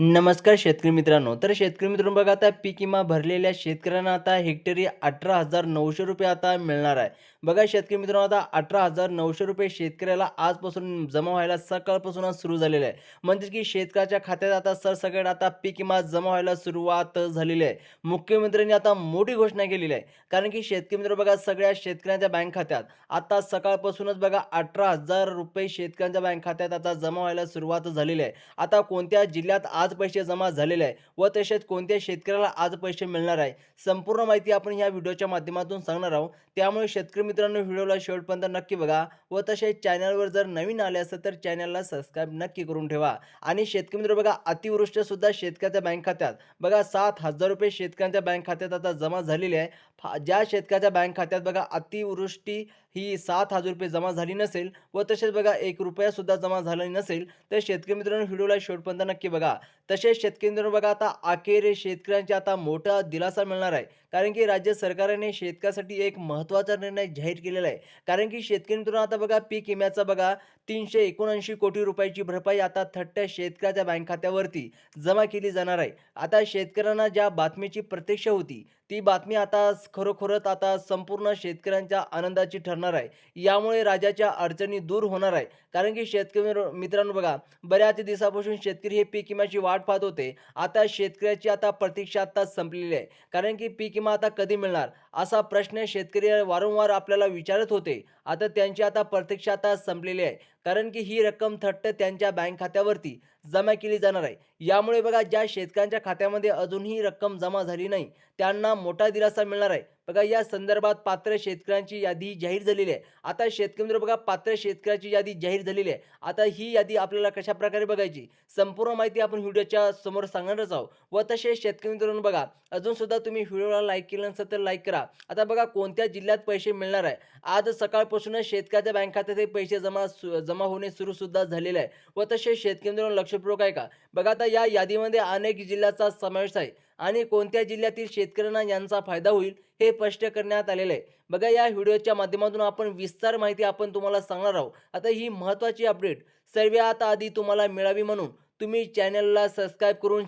नमस्कार शेतकरी मित्रांनो. तर शेतकरी मित्रांनो बघा आता पीक विमा भरलेल्या शेतकऱ्यांना आता हेक्टरी अठरा हजार नऊशे रुपये आता मिळणार आहे. बघा शेतकरी मित्रांनो आता अठरा हजार नऊशे रुपये शेतकऱ्याला आजपासून जमा व्हायला सकाळपासूनच सुरू झालेलं आहे. म्हणजे की शेतकऱ्याच्या खात्यात आता सरसकट आता पीक विमा जमा व्हायला सुरुवात झालेली आहे. मुख्यमंत्र्यांनी आता मोठी घोषणा केलेली आहे. कारण की शेतकरी मित्र बघा सगळ्या शेतकऱ्यांच्या बँक खात्यात आता सकाळपासूनच बघा अठरा हजार रुपये शेतकऱ्यांच्या बँक खात्यात आता जमा व्हायला सुरुवात झालेली आहे. आता कोणत्या जिल्ह्यात आज पैसे जमा झालेले आहे व तसेच कोणत्या शेतकऱ्याला आज पैसे मिळणार आहे संपूर्ण माहिती आपण या व्हिडिओच्या माध्यमातून सांगणार आहोत. त्यामुळे शेतकरी मित्रांनो व्हिडिओला शेवटपर्यंत नक्की बघा व तसेच चॅनलवर जर नवीन आले असेल तर चॅनलला सबस्क्राईब नक्की करून ठेवा. आणि शेतकरी मित्र बघा अतिवृष्टीसुद्धा शेतकऱ्याच्या बँक खात्यात. बघा सात हजार रुपये शेतकऱ्यांच्या बँक खात्यात आता जमा झालेले आहे. फा- ज्या शेतकऱ्याच्या बँक खात्यात बघा अतिवृष्टी ही सात हजार रुपये जमा झाली नसेल व तसेच बघा एक रुपया सुद्धा जमा झाला नसेल तर शेतकरी मित्रांनो व्हिडिओला शेवटपर्यंत नक्की बघा. तसेच शेतकरी मित्रांनो बघा आता अखेर शेतकऱ्यांच्या आता मोठा दिलासा मिळणार आहे. कारण की राज्य सरकारने शेतकऱ्यासाठी एक महत्त्वाचा निर्णय जाहीर केलेला आहे. कारण की शेतकरी मित्रांनो आता बघा पीक विम्याचा बघा तीनशे एकोणऐंशी कोटी रुपयाची भरपाई आता थट्ट शेतकऱ्याच्या बँक खात्यावरती जमा केली जाणार आहे. आता शेतकऱ्यांना ज्या बातमीची प्रतीक्षा होती ती बातमी आता खरोखरच आता संपूर्ण शेतकऱ्यांच्या आनंदाची ठरणार आहे. यामुळे राज्याच्या अडचणी दूर होणार आहे. कारण की शेतकरी मित्रांनो बघा बऱ्याच दिवसापासून शेतकरी हे पीक विम्याची वाट पाहत होते. आता शेतकऱ्याची आता प्रतीक्षा आता संपलेली आहे. कारण की पीक विमा आता कधी मिळणार? असा प्रश्न शेतकरी वारंवार आपल्याला विचारत होते. आता त्यांची आता प्रतीक्षा आता संपलेली आहे. कारण की ही रक्कम थट्ट त्यांच्या बँक खात्यावरती जमा केली जाणार आहे. यामुळे बघा ज्या शेतकऱ्यांच्या खात्यामध्ये अजूनही रक्कम जमा झाली नाही त्यांना मोठा दिलासा मिळणार आहे. बघा या संदर्भात पात्र शेतकऱ्यांची यादी जाहीर झालेली आहे. आता शेतकरी बघा पात्र शेतकऱ्याची यादी जाहीर झालेली आहे. आता ही यादी आपल्याला कशा प्रकारे बघायची? संपूर्ण माहिती आपण व्हिडिओच्या समोर सांगणारच आहोत. व तसेच शेतकरी मित्रांनो बघा अजून सुद्धा तुम्ही व्हिडिओला लाईक केलं नसेल तर लाईक करा. आता बघा कोणत्या जिल्ह्यात पैसे मिळणार आहे? आज सकाळपासूनच शेतकऱ्याच्या बँक खात्यात हे पैसे जमा सु- जमा होणे सुरू सुद्धा झालेलं आहे. व तसेच शेतकरी मित्रांनो लक्षपूर्वक आहे का? बघा आता या यादीमध्ये अनेक जिल्ह्याचा समावेश आहे आणि कोणत्या जिल्ह्यातील शेतकऱ्यांना यांचा फायदा होईल हे स्पष्ट करण्यात आलेलं आहे. बघा या व्हिडिओच्या माध्यमातून आपण विस्तार माहिती आपण तुम्हाला सांगणार आहोत. आता ही महत्त्वाची अपडेट सर्वात आधी तुम्हाला मिळावी म्हणून तुम्ही चॅनलला सबस्क्राईब करून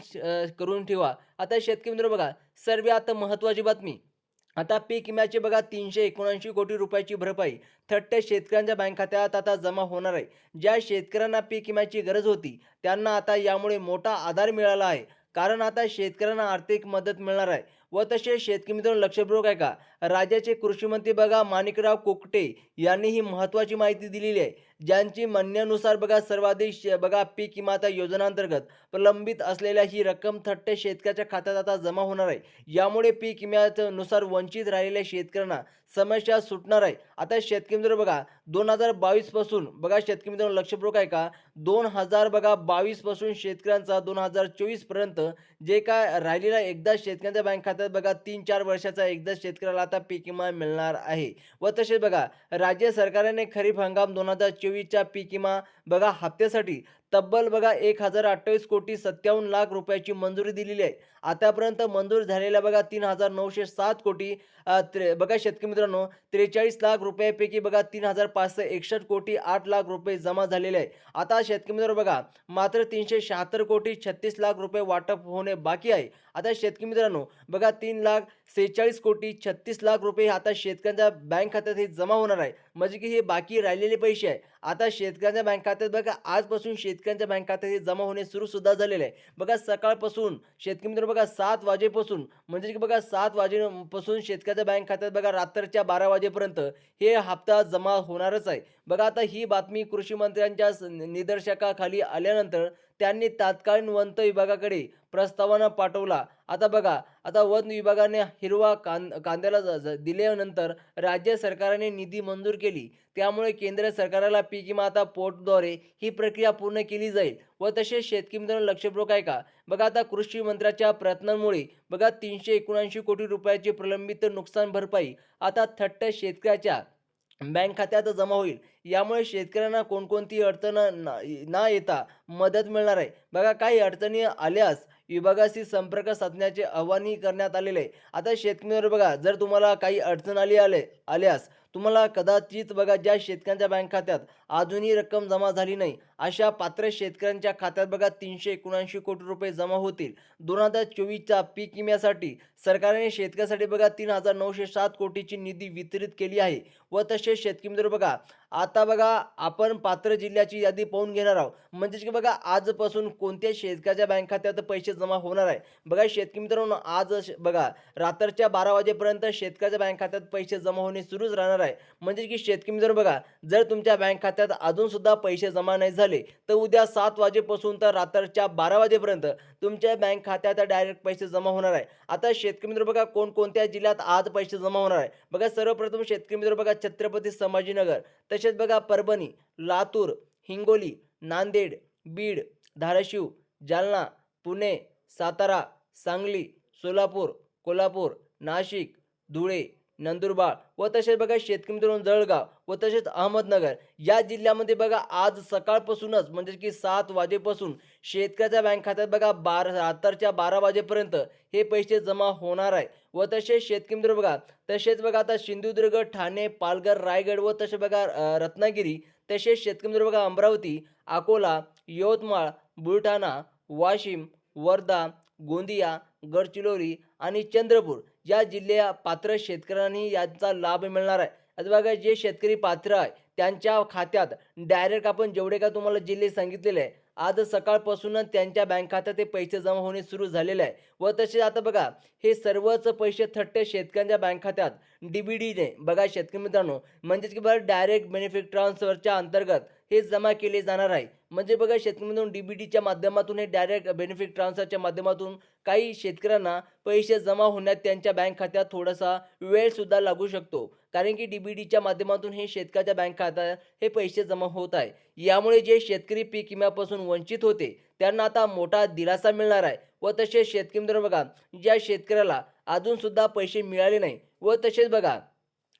करून ठेवा. आता शेतकरी मित्र बघा सर्वात महत्त्वाची बातमी. आता पीक विम्याचे बघा तीनशे एकोणऐंशी कोटी रुपयाची भरपाई. थट्ट शेतकऱ्यांच्या बँक खात्यात आता जमा होणार आहे. ज्या शेतकऱ्यांना पीक विम्याची गरज होती त्यांना आता यामुळे मोठा आधार मिळाला आहे. कारण आता शेतकऱ्यांना आर्थिक मदत मिळणार आहे. व तसे शेतकरी मित्रांनो लक्षपूर्वक आहे का राज्याचे कृषी मंत्री बघा माणिकराव कोकटे यांनी ही महत्त्वाची माहिती दिलेली आहे. ज्यांची म्हणण्यानुसार बघा सर्वाधिक बघा पीक विमाच्या योजनांतर्गत प्रलंबित असलेल्या ही रक्कम थट्ट शेतकऱ्याच्या खात्यात आता जमा होणार आहे. यामुळे पीक विम्यानुसार वंचित राहिलेल्या शेतकऱ्यांना समस्या सुटणार आहे. आता शेतकरी मित्र बघा दोन हजार बावीसपासून बघा शेतकरी मित्रांनो लक्षपूर्वक आहे का दोन हजार बघा बावीसपासून शेतकऱ्यांचा दोन हजार चोवीसपर्यंत जे काय राहिलेला एकदा शेतकऱ्यांच्या बँक खात्यात बघा तीन चार वर्षाचा एकदा शेतकऱ्याला आता पीक विमा मिळणार आहे. व तसेच बघा राज्य सरकारने खरीप हंगाम दोन हजार चोवीसच्या पीक विमा बघा हप्त्यासाठी तब्बल बघा एक हजार अठ्ठावीस कोटी सत्तावन्न लाख रुपयाची मंजुरी दिलेली आहे. आतापर्यंत मंजूर झालेल्या बघा तीन हजार नऊशे सात कोटी त्रे बघा शेतकरी मित्रांनो त्रेचाळीस लाख रुपयापैकी बघा तीन हजार पाचशे एकसष्ट कोटी आठ लाख रुपये जमा झालेले आहे. आता शेतकरी मित्रांनो बघा मात्र तीनशे शहात्तर कोटी छत्तीस लाख रुपये वाटप होणे बाकी आहे. आता शेतकरी मित्रांनो बघा तीन लाख सेहेचाळीस कोटी छत्तीस लाख रुपये आता शेतकऱ्यांच्या बँक खात्यात हे जमा होणार आहे. म्हणजे की हे बाकी राहिलेले पैसे आहे. आता शेतकऱ्यांच्या बँक खात्यात बघा आजपासून शेतकऱ्यांच्या बँक खात्यात हे जमा होणे सुरूसुद्धा झालेले आहे. बघा सकाळपासून शेतकरी मित्र बघा सात वाजेपासून म्हणजे की बघा सात वाजेपासून शेतकऱ्याच्या बँक खात्यात बघा रात्रीच्या बारा वाजेपर्यंत हे हप्ता जमा होणारच आहे. बघा आता ही बातमी कृषी मंत्र्यांच्या निदर्शकाखाली आल्यानंतर त्यांनी तात्कालीन वन विभागाकडे प्रस्तावाना पाठवला. आता बघा आता वन विभागाने हिरवा कां कांद्याला दिल्यानंतर राज्य सरकारने निधी मंजूर केली. त्यामुळे केंद्र सरकारला पीक विमा आता पोर्टद्वारे ही प्रक्रिया पूर्ण केली जाईल व तसेच शेतकरी मित्रांनो लक्षपूर्वक आहे का? बघा आता कृषी मंत्र्याच्या प्रयत्नांमुळे बघा तीनशे एकोणऐंशी कोटी रुपयाची प्रलंबित नुकसान भरपाई आता थट्ट शेतकऱ्याच्या बँक खात्यात जमा होईल. यामुळे शेतकऱ्यांना कोणकोणती अडचण ना ना येता मदत मिळणार आहे? बघा काही अडचणी आल्यास विभागाशी संपर्क साधण्याचे आवाहनही करण्यात आलेले आहे. आता शेतकऱ्यांवर बघा जर तुम्हाला काही अडचण आली आले आल्यास तुम्हाला कदाचित बघा ज्या शेतकऱ्यांच्या बँक खात्यात अजूनही रक्कम जमा झाली नाही अशा पात्र शेतकऱ्यांच्या खात्यात बघा तीनशे एकोणऐंशी कोटी रुपये जमा होतील. दोन हजार चोवीसच्या पीक विम्यासाठी सरकारने शेतकऱ्यासाठी बघा तीन हजार नऊशे सात कोटीची निधी वितरित केली आहे. व तसेच शेतकरी मित्र बघा आता बघा आपण पात्र जिल्ह्याची यादी पाहून घेणार आहोत. म्हणजेच की बघा आजपासून कोणत्या शेतकऱ्याच्या बँक खात्यात पैसे जमा होणार आहे. बघा शेतकरी मित्रांनो आज बघा रात्रीच्या बारा वाजेपर्यंत शेतकऱ्याच्या बँक खात्यात पैसे जमा होणे सुरूच राहणार आहे. म्हणजे की शेतकरी मित्र बघा जर तुमच्या बँक खात्यात अजून सुद्धा पैसे जमा नाही झाले तर उद्या सात वाजेपासून तर रात्रीच्या बारा वाजेपर्यंत तुमच्या बँक खात्यात डायरेक्ट पैसे जमा होणार आहे. आता शेतकरी मित्र बघा कोणकोणत्या जिल्ह्यात आज पैसे जमा होणार आहे? बघा सर्वप्रथम शेतकरी मित्र बघा छत्रपती संभाजीनगर. तसेच बघा परभणी लातूर हिंगोली नांदेड बीड धाराशिव जालना पुणे सातारा सांगली सोलापूर कोल्हापूर नाशिक धुळे नंदुरबार व तसेच बघा शेतकरी मित्रांनो जळगाव व तसेच अहमदनगर या जिल्ह्यामध्ये बघा आज सकाळपासूनच म्हणजे की सात वाजेपासून शेतकऱ्याच्या बँक खात्यात बघा बारा रात्रीच्या बारा वाजेपर्यंत हे पैसे जमा होणार आहे. व तसेच शेतकरी मित्र बघा तसेच बघा आता सिंधुदुर्ग ठाणे पालघर रायगड व तसे बघा रत्नागिरी तसेच शेतकरी मित्र बघा अमरावती अकोला यवतमाळ बुलढाणा वाशिम वर्धा गोंदिया गडचिरोली आणि चंद्रपूर या जिल्ह्या पात्र शेतकऱ्यांनी याचा लाभ मिळणार आहे. आता बघा जे शेतकरी पात्र आहे त्यांच्या खात्यात डायरेक्ट आपण जेवढे का तुम्हाला जिल्हे सांगितलेले आहे आज सकाळपासूनच त्यांच्या बँक खात्यात ते पैसे जमा होणे सुरू झालेले आहे. व तसेच आता बघा हे सर्वच पैसे थट्टे शेतकऱ्यांच्या बँक खात्यात डीबीडीने बघा शेतकरी मित्रांनो म्हणजेच की बघा डायरेक्ट बेनिफिट ट्रान्सफरच्या अंतर्गत हे जमा केले जाणार आहे. म्हणजे बघा शेतकरी मित्रांनो डीबीडीच्या माध्यमातून हे डायरेक्ट बेनिफिट ट्रान्सफरच्या माध्यमातून काही शेतकऱ्यांना पैसे जमा होण्यात त्यांच्या बँक खात्यात थोडासा वेळसुद्धा लागू शकतो. कारण की डीबीडीच्या माध्यमातून हे शेतकऱ्याच्या बँक खात्यात हे पैसे जमा होत आहे. यामुळे जे शेतकरी पीक विम्यापासून वंचित होते त्यांना आता मोठा दिलासा मिळणार आहे. व तसेच शेतकरी मित्र बघा ज्या शेतकऱ्याला अजून सुद्धा पैसे मिळाले नाही. व तसेच बघा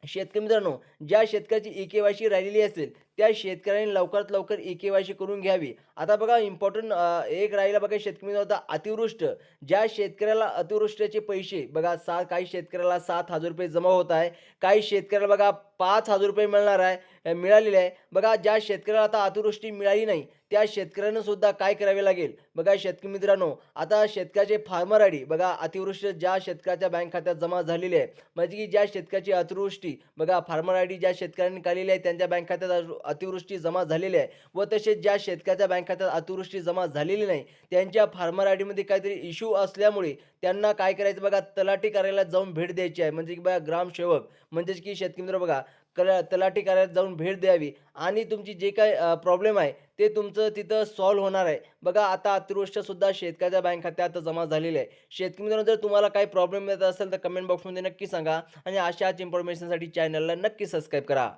शेतकरी मित्रांनो ज्या शेतकऱ्याची ई के वाय सी राहिलेली असेल त्या शेतकऱ्यांनी लवकरात लवकर ई के वाय सी करून घ्यावी. आता बघा इम्पॉर्टंट एक राहिला बघा शेतकरी होता अतिवृष्ट. ज्या शेतकऱ्याला अतिवृष्टीचे पैसे बघा सा काही शेतकऱ्याला सात हजार रुपये जमा होत आहे काही शेतकऱ्याला बघा पाच हजार रुपये मिळणार आहे मिळालेले आहे. बघा ज्या शेतकऱ्याला आता अतिवृष्टी मिळाली नाही त्या शेतकऱ्यांना सुद्धा काय करावे लागेल? बघा शेतकरी मित्रांनो आता शेतकऱ्याचे फार्मर आय डी बघा अतिवृष्टी ज्या शेतकऱ्याच्या बँक खात्यात जमा झालेली आहे. म्हणजे की ज्या शेतकऱ्याची अतिवृष्टी बघा फार्मर आय डी ज्या शेतकऱ्यांनी काढलेली आहे त्यांच्या बँक खात्यात अतिवृष्टी जमा झालेली आहे व तसेच ज्या शेतकऱ्याच्या बँक खात्यात अतिवृष्टी जमा झालेली नाही त्यांच्या फार्मर आय डीमध्ये काहीतरी इश्यू असल्यामुळे त्यांना काय करायचं बघा तलाठी कार्यालयात जाऊन भेट द्यायची आहे. म्हणजे की बघा ग्रामसेवक म्हणजेच की शेतकरी मित्र बघा कला तलाठी कार्यालयात जाऊन भेट द्यावी आणि तुमची जे काही प्रॉब्लेम आहे ते तुमचं तिथं सॉल्व्ह होणार आहे. बघा आता अतिवृष्टसुद्धा शेतकऱ्याच्या बँक खात्यात जमा झालेली आहे. शेतकरी मित्रांनो जर तुम्हाला काही प्रॉब्लेम येत असेल तर कमेंट बॉक्समध्ये नक्की सांगा आणि अशाच इन्फॉर्मेशनसाठी चॅनलला नक्की सबस्क्राईब करा.